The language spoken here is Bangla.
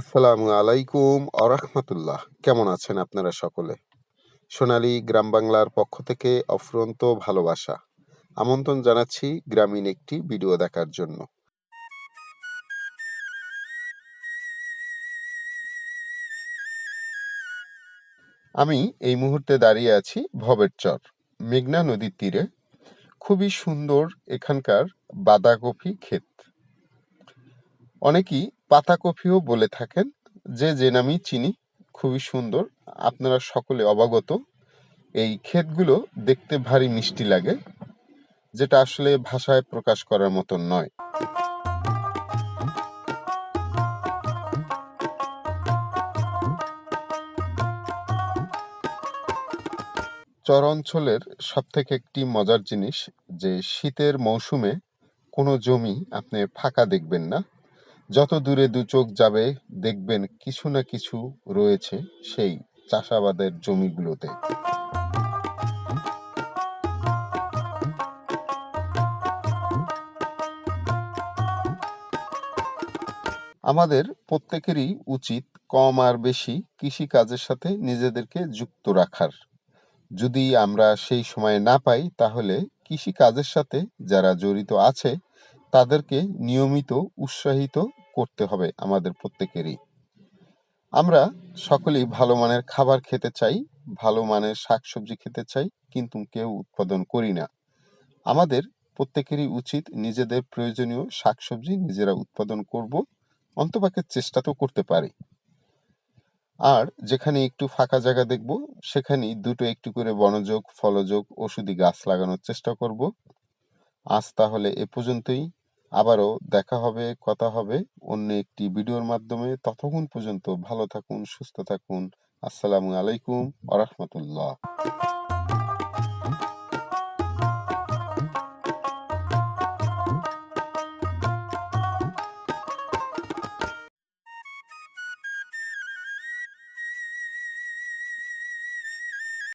আসসালামু আলাইকুম আরহামতুল্লাহ কেমন আছেন আপনারা সকলে? সোনালী গ্রাম বাংলার পক্ষ থেকে অফুরন্ত ভালোবাসা। আমন্ত্রণ জানাচ্ছি গ্রামীণ একটি ভিডিও দেখার জন্য। আমি এই মুহূর্তে দাঁড়িয়ে আছি ভবের চর, মেঘনা নদীর তীরে। খুবই সুন্দর এখানকার বাঁধাকপি ক্ষেত। অনেকেই পাতাকপিও বলে থাকেন, যে যে নামই চিনি, খুবই সুন্দর। আপনারা সকলে অবগত, এই ক্ষেতগুলো দেখতে ভারী মিষ্টি লাগে, যেটা আসলে ভাষায় প্রকাশ করার মতন নয়। চর অঞ্চলের সব থেকে একটি মজার জিনিস যে শীতের মৌসুমে কোনো জমি আপনি ফাঁকা দেখবেন না। যত দূরে দু চোখ যাবে, দেখবেন কিছু না কিছু রয়েছে সেই চাষাবাদের জমিগুলোতে। আমাদের প্রত্যেকেরই উচিত কম আর বেশি কৃষি কাজের সাথে নিজেদেরকে যুক্ত রাখার। যদি আমরা সেই সময় না পাই, তাহলে কৃষি কাজের সাথে যারা জড়িত আছে, তাদেরকে নিয়মিত উৎসাহিত করতে হবে আমাদের প্রত্যেকেরই। আমরা সকলেই ভালো মানের খাবার খেতে চাই, ভালো মানের শাকসবজি খেতে চাই, কিন্তু কেউ উৎপাদন করি না। আমাদের প্রত্যেকেরই উচিত নিজেদের প্রয়োজনীয় শাকসবজি নিজেরা উৎপাদন করব অন্তপাকে চেষ্টা তো করতে পারি। আর যেখানে একটু ফাঁকা জায়গা দেখব, সেখানেই দুটো একটু করে বনযোগ, ফলযোগ, ওষুধি গাছ লাগানোর চেষ্টা করব। আজ তাহলে এ পর্যন্তই। আবারও দেখা হবে, কথা হবে অন্য একটি ভিডিওর মাধ্যমে। ততক্ষণ পর্যন্ত ভালো থাকুন, সুস্থ থাকুন। আসসালামু আলাইকুম আ রহমতুল্লাহ।